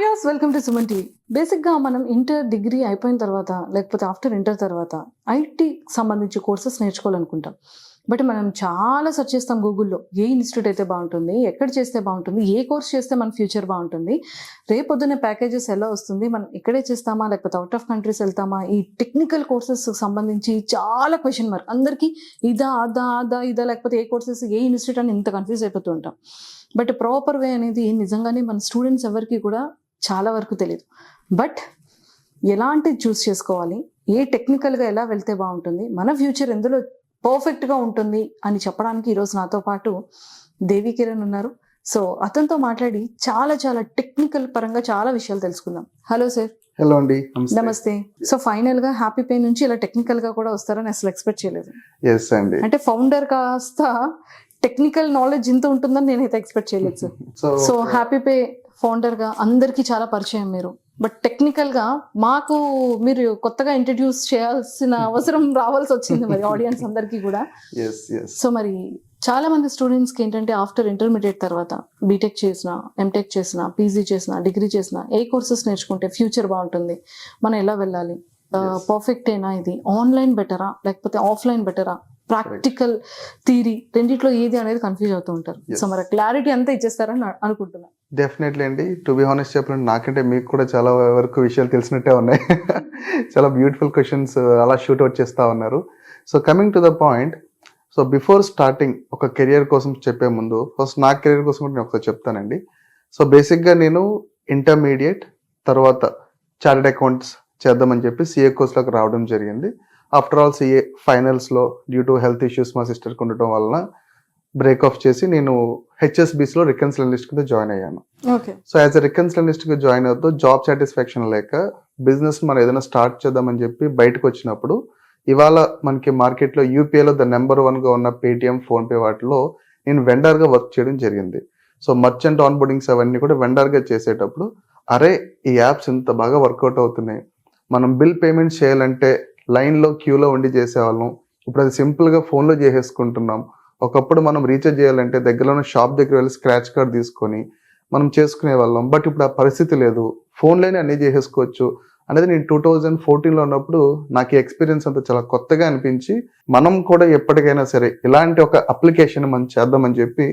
Views welcome to Suman TV. బేసిక్గా మనం inter degree అయిపోయిన తర్వాత లేకపోతే ఆఫ్టర్ ఇంటర్ తర్వాత ఐటీ సంబంధించి కోర్సెస్ నేర్చుకోవాలనుకుంటాం. బట్ మనం చాలా సెర్చ్ చేస్తాం గూగుల్లో. ఏ ఇన్స్టిట్యూట్ అయితే బాగుంటుంది ఎక్కడ చేస్తే బాగుంటుంది ఏ కోర్స్ చేస్తే మన ఫ్యూచర్ బాగుంటుంది రేపొద్దున ప్యాకేజెస్ ఎలా వస్తుంది మనం ఇక్కడే చేస్తామా లేకపోతే అవుట్ ఆఫ్ కంట్రీస్ వెళ్తామా ఈ టెక్నికల్ కోర్సెస్ సంబంధించి చాలా క్వశ్చన్ మార్క్ అందరికీ ఇదా అదా అదా ఇదా లేకపోతే ఏ కోర్సెస్ ఏ ఇన్స్టిట్యూట్ అని ఇంత కన్ఫ్యూజ్ అయిపోతూ ఉంటాం. బట్ ప్రాపర్ వే అనేది నిజంగానే మన స్టూడెంట్స్ ఎవరికి కూడా చాలా వరకు తెలియదు బట్ ఎలాంటి చూస్ చేసుకోవాలి? ఏ టెక్నికల్గా ఎలా వెళ్తే బాగుంటుంది? మన ఫ్యూచర్ ఎందులో పర్ఫెక్ట్గా ఉంటుంది అని చెప్పడానికి ఈరోజు నాతో పాటు దేవి కిరణ్ ఉన్నారు. సో అతనితో మాట్లాడి చాలా చాలా టెక్నికల్ పరంగా చాలా విషయాలు తెలుసుకుందాం. హలో సార్ హలో అండి. నమస్తే. సో ఫైనల్గా హ్యాపీ పే నుంచి ఇలా టెక్నికల్గా కూడా వస్తారని అసలు ఎక్స్పెక్ట్ చేయలేదు. ఎస్ అండి. అంటే ఫౌండర్ కాస్త టెక్నికల్ నాలెడ్జ్ ఇంత ఉంటుందని నేనైతే ఎక్స్పెక్ట్ చేయలేదు sir so so happy pay ఫౌండర్గా అందరికీ చాలా పరిచయం మీరు. బట్ టెక్నికల్గా మాకు మీరు కొత్తగా ఇంట్రడ్యూస్ చేయాల్సిన అవసరం రావాల్సి వచ్చింది మరి ఆడియన్స్ అందరికీ కూడా. సో మరి చాలా మంది స్టూడెంట్స్కి ఏంటంటే ఆఫ్టర్ ఇంటర్మీడియట్ తర్వాత బీటెక్ చేసిన ఎంటెక్ చేసిన పీజీ చేసిన డిగ్రీ చేసిన ఏ కోర్సెస్ నేర్చుకుంటే ఫ్యూచర్ బాగుంటుంది. మనం ఎలా వెళ్ళాలి. పర్ఫెక్ట్ అయినా ఇది? ఆన్లైన్ బెటరా? లేకపోతే ఆఫ్లైన్ బెటరా? ప్రాక్టికల్ థీరీ రెండిట్లో ఏది అనేది కన్ఫ్యూజ్ అవుతూ ఉంటారు. సో మరి క్లారిటీ అంతా ఇచ్చేస్తారని అ- అనుకుంటున్నా. డెఫినెట్లీ అండి. టు బి హానెస్ట్ చెప్పండి నాకంటే మీకు కూడా చాలా వరకు విషయాలు తెలిసినట్టే ఉన్నాయి. చాలా బ్యూటిఫుల్ క్వశ్చన్స్ అలా షూట్ అవుట్ చేస్తా ఉన్నారు. So coming to the point so before starting ఒక కెరియర్ కోసం చెప్పే ముందు ఫస్ట్ నా కెరియర్ కోసం కూడా నేను ఒకసారి చెప్తానండి. సో బేసిక్గా నేను ఇంటర్మీడియట్ తర్వాత చార్టెడ్ అకౌంట్స్ చేద్దామని చెప్పి సిఏ కోర్స్లోకి రావడం జరిగింది. ఆఫ్టర్ ఆల్ సిఏ ఫైనల్స్లో డ్యూ టు హెల్త్ ఇష్యూస్ మా సిస్టర్కి ఉండటం వలన బ్రేక్ ఆఫ్ చేసి నేను హెచ్ఎస్బిస్లో రికన్సిలనిస్ట్ కింద జాయిన్ అయ్యాను. సో యాజ్ ఎ రికన్సిలనిస్ట్గా జాయిన్ అవుతూ జాబ్ సాటిస్ఫాక్షన్ లేక బిజినెస్ మనం ఏదైనా స్టార్ట్ చేద్దామని చెప్పి బయటకు వచ్చినప్పుడు ఇవాళ మనకి మార్కెట్లో యూపీఐలో ద నెంబర్ వన్గా ఉన్న పేటిఎం ఫోన్ పే వాటిలో నేను వెండర్గా వర్క్ చేయడం జరిగింది. సో మర్చెంట్ ఆన్ బోర్డింగ్స్ అవన్నీ కూడా వెండర్గా చేసేటప్పుడు అరే ఈ యాప్స్ ఇంత బాగా వర్కౌట్ అవుతున్నాయి. మనం బిల్ పేమెంట్ చేయాలంటే లైన్లో క్యూలో ఉండి చేసేవాళ్ళం. ఇప్పుడు అది సింపుల్గా ఫోన్లో చేసేసుకుంటున్నాం. ఒకప్పుడు మనం రీఛార్జ్ చేయాలంటే దగ్గరలో ఉన్న షాప్ దగ్గర వెళ్ళి స్క్రాచ్ కార్డ్ తీసుకొని మనం చేసుకునే వాళ్ళం బట్ ఇప్పుడు ఆ పరిస్థితి లేదు. ఫోన్లోనే అన్ని చేసేసుకోవచ్చు. అనేది నేను టూ థౌజండ్ ఫోర్టీన్లో ఉన్నప్పుడు నాకు ఎక్స్పీరియన్స్ అంతా చాలా కొత్తగా అనిపించి మనం కూడా ఎప్పటికైనా సరే ఇలాంటి ఒక అప్లికేషన్ మనం చేద్దామని చెప్పి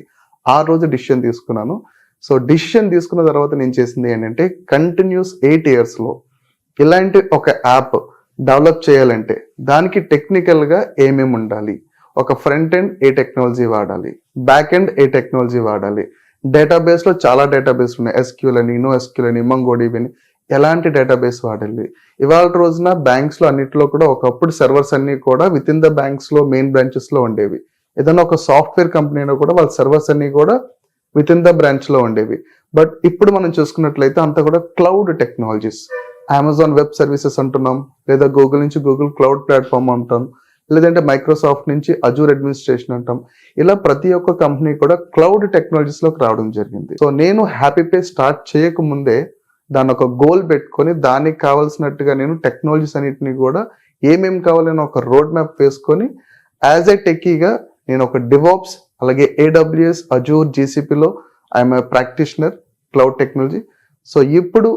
ఆ రోజు డిసిషన్ తీసుకున్నాను. సో డిసిషన్ తీసుకున్న తర్వాత నేను చేసింది ఏంటంటే కంటిన్యూస్ ఎయిట్ ఇయర్స్లో ఇలాంటి ఒక యాప్ డెవలప్ చేయాలంటే దానికి టెక్నికల్గా ఏమేమి ఉండాలి? ఒక ఫ్రంట్ ఎండ్ ఏ టెక్నాలజీ వాడాలి? బ్యాక్ ఎండ్ ఏ టెక్నాలజీ వాడాలి? డేటాబేస్లో చాలా డేటాబేస్ ఉన్నాయి. ఎస్క్యూల్ అని నో ఎస్క్యూల్ అని మంగోడిబి అని. ఎలాంటి డేటాబేస్ వాడాలి? ఇవాళ రోజున బ్యాంక్స్లో అన్నిటిలో కూడా ఒకప్పుడు సర్వర్స్ అన్నీ కూడా విత్ ఇన్ ద బ్యాంక్స్లో మెయిన్ బ్రాంచెస్లో ఉండేవి. ఏదైనా ఒక సాఫ్ట్వేర్ కంపెనీలో కూడా వాళ్ళ సర్వర్స్ అన్నీ కూడా విత్ ఇన్ ద బ్రాంచ్లో ఉండేవి. బట్ ఇప్పుడు మనం చూసుకున్నట్లయితే అంతా కూడా cloud technologies Amazon web services అంటున్నాం లేదా గూగుల్ నుంచి గూగుల్ క్లౌడ్ ప్లాట్ఫామ్ అంటాం లేదంటే మైక్రోసాఫ్ట్ నుంచి అజూర్ అడ్మినిస్ట్రేషన్ అంటాం. ఇలా ప్రతి ఒక్క కంపెనీ కూడా క్లౌడ్ టెక్నాలజీస్లోకి రావడం జరిగింది. సో నేను హ్యాపీ పే స్టార్ట్ చేయకముందే దాని ఒక గోల్ పెట్టుకొని దానికి కావాల్సినట్టుగా నేను టెక్నాలజీస్ అన్నిటిని కూడా ఏమేమి కావాలని ఒక రోడ్ మ్యాప్ వేసుకొని యాజ్ ఎ టెక్కీగా నేను ఒక డివాప్స్ అలాగే AWS Azure జీసీపీలో I'm a practitioner cloud technology so ఇప్పుడు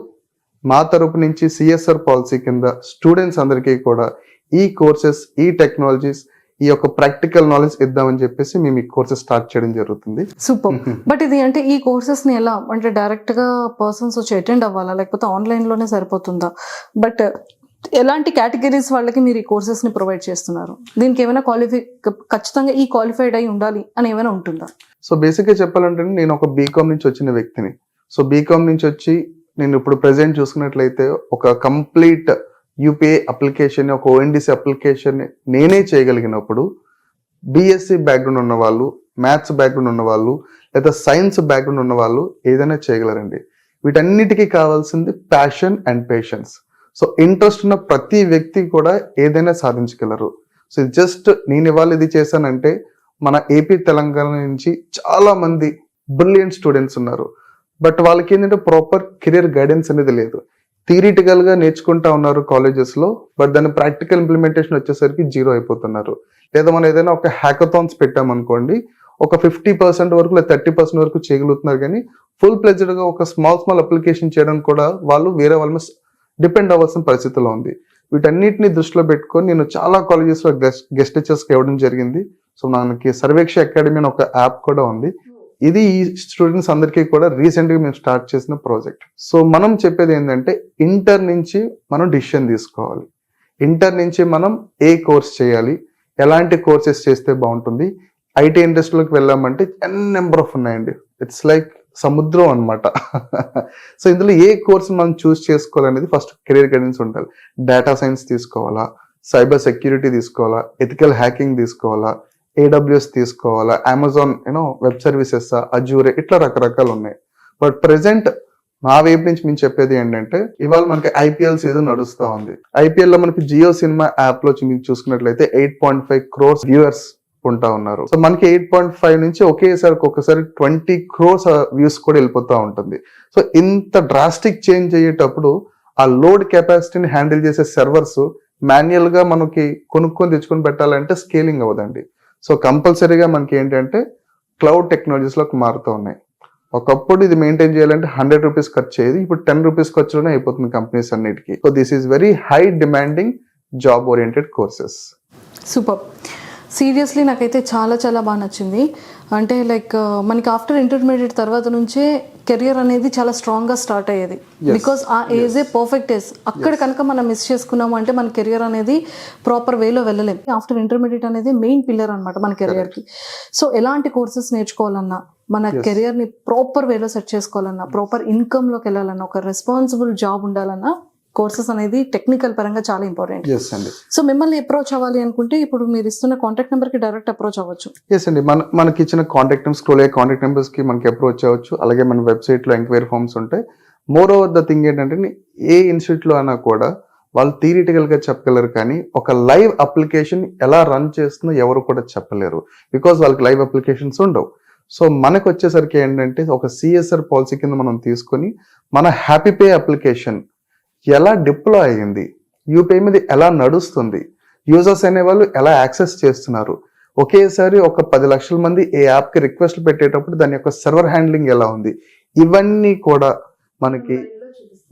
మా తరపు నుంచి సిఎస్ఆర్ పాలసీ కింద స్టూడెంట్స్ అందరికీ కూడా ఈ కోర్సెస్ ఈ టెక్నాలజీస్ ఈ యొక్క ప్రాక్టికల్ నాలెడ్జ్ ఇద్దామని చెప్పేసి మేము ఈ కోర్సెస్ స్టార్ట్ చేయడం జరుగుతుంది. సూపర్ బట్ ఇది అంటే ఈ కోర్సెస్ని ఎలా? అంటే డైరెక్ట్గా పర్సన్స్ వచ్చి అటెండ్ అవ్వాలా? లేకపోతే ఆన్లైన్లోనే సరిపోతుందా? బట్ ఎలాంటి కేటగిరీస్ వాళ్ళకి మీరు ఈ కోర్సెస్ని ప్రొవైడ్ చేస్తున్నారు? దీనికి ఏమైనా క్వాలిఫై ఖచ్చితంగా ఈ క్వాలిఫైడ్ అయి ఉండాలి అని ఏమైనా ఉంటుందా? సో బేసిక్గా చెప్పాలంటే నేను ఒక బీకామ్ నుంచి వచ్చిన వ్యక్తిని. సో బీకామ్ నుంచి వచ్చి నేను ఇప్పుడు ప్రజెంట్ చూసుకున్నట్లయితే ఒక కంప్లీట్ యూపీఐ అప్లికేషన్ ఒక ఓఎన్డిసి అప్లికేషన్ నేనే చేయగలిగినప్పుడు బీఎస్సీ బ్యాక్గ్రౌండ్ ఉన్న వాళ్ళు మ్యాథ్స్ బ్యాక్గ్రౌండ్ ఉన్న వాళ్ళు లేదా సైన్స్ బ్యాక్గ్రౌండ్ ఉన్న వాళ్ళు ఏదైనా చేయగలరండి. వీటన్నిటికీ కావాల్సింది passion and patience so interest ఉన్న ప్రతి వ్యక్తి కూడా ఏదైనా సాధించగలరు. సో జస్ట్ నేను ఇవాళ ఇది చేశానంటే మన ఏపీ తెలంగాణ నుంచి చాలా మంది బ్రిలియంట్ స్టూడెంట్స్ ఉన్నారు. బట్ వాళ్ళకి ఏంటంటే ప్రాపర్ కెరియర్ గైడెన్స్ అనేది లేదు. థియరిటికల్గా నేర్చుకుంటా ఉన్నారు కాలేజెస్లో బట్ దాని ప్రాక్టికల్ ఇంప్లిమెంటేషన్ వచ్చేసరికి జీరో అయిపోతున్నారు. లేదా మనం ఏదైనా ఒక హ్యాకథాన్స్ పెట్టామనుకోండి ఒక ఫిఫ్టీ పర్సెంట్ వరకు లేదా థర్టీ పర్సెంట్ వరకు చేయగలుగుతున్నారు కానీ ఫుల్ ప్లెజ్డ్గా ఒక స్మాల్ స్మాల్ అప్లికేషన్ చేయడానికి కూడా వాళ్ళు వేరే వాళ్ళ మీద డిపెండ్ అవ్వాల్సిన పరిస్థితిలో ఉంది. వీటన్నిటిని దృష్టిలో పెట్టుకొని నేను చాలా కాలేజెస్లో గెస్ట్ గెస్ట్ టీచర్స్ ఇవ్వడం జరిగింది. సో మనకి సర్వేక్ష అకాడమీ అని ఒక యాప్ కూడా ఉంది. ఇది ఈ స్టూడెంట్స్ అందరికీ కూడా రీసెంట్గా మేము స్టార్ట్ చేసిన ప్రాజెక్ట్ సో మనం చెప్పేది ఏంటంటే ఇంటర్ నుంచి మనం డిసిషన్ తీసుకోవాలి. ఇంటర్ నుంచి మనం ఏ కోర్స్ చేయాలి? ఎలాంటి కోర్సెస్ చేస్తే బాగుంటుంది? ఐటీ ఇండస్ట్రీలోకి వెళ్ళామంటే ఎన్ నెంబర్ ఆఫ్ ఉన్నాయండి. ఇట్స్ లైక్ సముద్రం అన్నమాట. సో ఇందులో ఏ కోర్స్ మనం చూస్ చేసుకోవాలనేది ఫస్ట్ కెరీర్ గైడెన్స్ ఉండాలి. డేటా సైన్స్ తీసుకోవాలా? సైబర్ సెక్యూరిటీ తీసుకోవాలా? ఎథికల్ హ్యాకింగ్ తీసుకోవాలా? ఏడబ్ల్యూఎస్ తీసుకోవాలా Amazon you know web services Azure ఇట్లా రకరకాలు ఉన్నాయి. బట్ ప్రెసెంట్ నా వైపు నుంచి మేము చెప్పేది ఏంటంటే ఇవాళ మనకి ఐపీఎల్ సీజన్ నడుస్తూ ఉంది. ఐపీఎల్లో మనకి జియో సినిమా యాప్లో మీరు చూసుకున్నట్లయితే eight point five crores viewers ఉంటా ఉన్నారు. సో మనకి ఎయిట్ పాయింట్ ఫైవ్ నుంచి ఒకేసారి ఒక్కొక్కసారి ట్వంటీ క్రోర్స్ వ్యూస్ కూడా వెళ్ళిపోతూ ఉంటుంది. సో ఇంత డ్రాస్టిక్ చేంజ్ అయ్యేటప్పుడు ఆ లోడ్ కెపాసిటీని హ్యాండిల్ చేసే సర్వర్స్ మాన్యువల్గా మనకి కొనుక్కొని తెచ్చుకొని పెట్టాలంటే స్కేలింగ్ అవ్వదండి. సో కంపల్సరీగా మనకి ఏంటంటే క్లౌడ్ టెక్నాలజీస్లోకి మారుతూ ఉన్నాయి. ఒకప్పుడు ఇది మెయింటైన్ చేయాలంటే హండ్రెడ్ రూపీస్ ఖర్చు అయ్యేది ఇప్పుడు టెన్ రూపీస్ ఖర్చులోనే అయిపోతుంది కంపెనీస్ అన్నిటికీ. So this is very high demanding job oriented courses. Super. Seriously నాకైతే చాలా చాలా బాగా నచ్చింది. అంటే లైక్ మనకి ఆఫ్టర్ ఇంటర్మీడియట్ తర్వాత నుంచే కెరియర్ అనేది చాలా స్ట్రాంగ్గా స్టార్ట్ అయ్యేది. బికాస్ ఆ ఏజ్ ఏ పర్ఫెక్ట్ ఏజ్ అక్కడ కనుక మనం మిస్ చేసుకున్నాము అంటే మన కెరియర్ అనేది ప్రాపర్ వేలో వెళ్ళలేం. ఆఫ్టర్ ఇంటర్మీడియట్ అనేది మెయిన్ పిల్లర్ అనమాట మన కెరియర్కి. సో ఎలాంటి కోర్సెస్ నేర్చుకోవాలన్నా మన కెరియర్ని ప్రాపర్ వేలో సెట్ చేసుకోవాలన్నా ప్రాపర్ ఇన్కమ్లోకి వెళ్ళాలన్నా ఒక రెస్పాన్సిబుల్ జాబ్ ఉండాలన్నా కోర్సెస్ అనేది టెక్నికల్ పరంగా చాలా ఇంపార్టెంట్. సో మిమ్మల్ని అప్రోచ్ అవ్వాలి అనుకుంటే ఇప్పుడు మీరు ఇస్తున్న కాంటాక్ట్ నెంబర్కి డైరెక్ట్ అప్రోచ్ అవ్వచ్చు. ఎస్ అండి. మన మనకి ఇచ్చిన కాంటాక్ట్ నెంబర్ స్క్రోల్ అయ్యే కాంటాక్ట్ నెంబర్స్కి మనకి అప్రోచ్ అవ్వచ్చు. అలాగే మన వెబ్సైట్లో ఎంక్వైరీ ఫార్మ్స్ ఉంటాయి. మోర్ ఓవర్ ద థింగ్ ఏంటంటే ఏ ఇన్స్టిట్యూట్లో అయినా కూడా వాళ్ళు థియరిటికల్గా చెప్పగలరు కానీ ఒక లైవ్ అప్లికేషన్ ఎలా రన్ చేస్తుందో ఎవరు కూడా చెప్పలేరు. బికాస్ వాళ్ళకి లైవ్ అప్లికేషన్స్ ఉండవు. సో మనకు వచ్చేసరికి ఏంటంటే ఒక సిఎస్ఆర్ పాలసీ కింద మనం తీసుకొని మన హ్యాపీ పే అప్లికేషన్ ఎలా డిప్లో అయ్యింది? యూపీఐ మీద ఎలా నడుస్తుంది? యూజర్స్ అనేవాళ్ళు ఎలా యాక్సెస్ చేస్తున్నారు? ఒకేసారి ఒక పది లక్షల మంది ఈ యాప్కి రిక్వెస్ట్ పెట్టేటప్పుడు దాని యొక్క సర్వర్ హ్యాండ్లింగ్ ఎలా ఉంది? ఇవన్నీ కూడా మనకి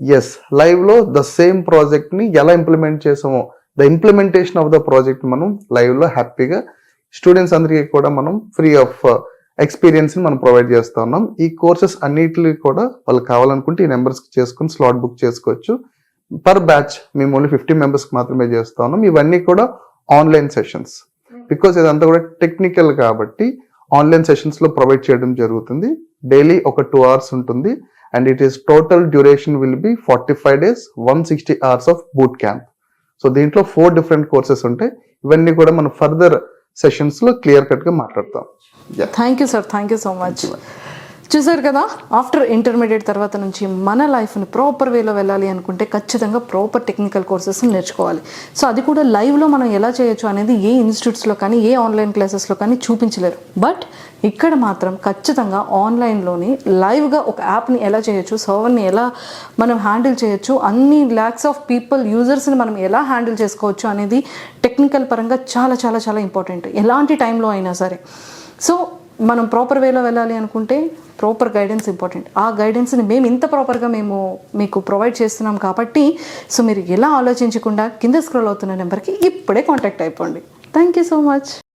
ఎస్ లైవ్లో ద సేమ్ ప్రాజెక్ట్ని ఎలా ఇంప్లిమెంట్ చేసామో the implementation of the project మనం లైవ్లో హ్యాపీగా స్టూడెంట్స్ అందరికీ కూడా మనం ఫ్రీ ఆఫ్ ఎక్స్పీరియన్స్ని మనం ప్రొవైడ్ చేస్తూ ఉన్నాం. ఈ కోర్సెస్ అన్నిటిని కూడా వాళ్ళు కావాలనుకుంటే ఈ నెంబర్స్కి చేసుకుని స్లాట్ బుక్ చేసుకోవచ్చు. పర్ బ్యాచ్ మేము ఓన్లీ ఫిఫ్టీ మెంబర్స్ మాత్రమే చేస్తా ఉన్నాం ఇవన్నీ కూడా ఆన్లైన్ సెషన్స్ బికాస్ ఇదంతా కూడా టెక్నికల్ కాబట్టి ఆన్లైన్ సెషన్స్లో ప్రొవైడ్ చేయడం జరుగుతుంది. డైలీ ఒక టూ అవర్స్ ఉంటుంది. And it is total duration will be forty five days one sixty hours of boot camp so దీంట్లో ఫోర్ డిఫరెంట్ కోర్సెస్ ఉంటాయి. ఇవన్నీ కూడా మనం ఫర్దర్ సెషన్స్లో క్లియర్ కట్గా మాట్లాడతాం. Thank you sir thank you so much చూసారు కదా? ఆఫ్టర్ ఇంటర్మీడియట్ తర్వాత నుంచి మన లైఫ్ని ప్రాపర్ వేలో వెళ్ళాలి అనుకుంటే ఖచ్చితంగా ప్రాపర్ టెక్నికల్ కోర్సెస్ నేర్చుకోవాలి. సో అది కూడా లైవ్లో మనం ఎలా చేయొచ్చు అనేది ఏ ఇన్స్టిట్యూట్స్లో కానీ ఏ ఆన్లైన్ క్లాసెస్లో కానీ చూపించలేరు. బట్ ఇక్కడ మాత్రం ఖచ్చితంగా ఆన్లైన్లోని లైవ్గా ఒక యాప్ని ఎలా చేయొచ్చు సర్వర్ని ఎలా మనం హ్యాండిల్ చేయొచ్చు అన్ని ల్యాక్స్ ఆఫ్ పీపుల్ యూజర్స్ని మనం ఎలా హ్యాండిల్ చేసుకోవచ్చు అనేది టెక్నికల్ పరంగా చాలా చాలా చాలా ఇంపార్టెంట్ ఎలాంటి టైంలో అయినా సరే. సో మనం ప్రాపర్ వేలో వెళ్ళాలి అనుకుంటే ప్రాపర్ గైడెన్స్ ఇంపార్టెంట్ ఆ గైడెన్స్ని మేము ఇంత ప్రాపర్గా మేము మీకు ప్రొవైడ్ చేస్తున్నాం కాబట్టి సో మీరు ఎలా ఆలోచించకుండా కింద స్క్రోల్ అవుతున్న నెంబర్కి ఇప్పుడే కాంటాక్ట్ అయిపోండి. Thank you so much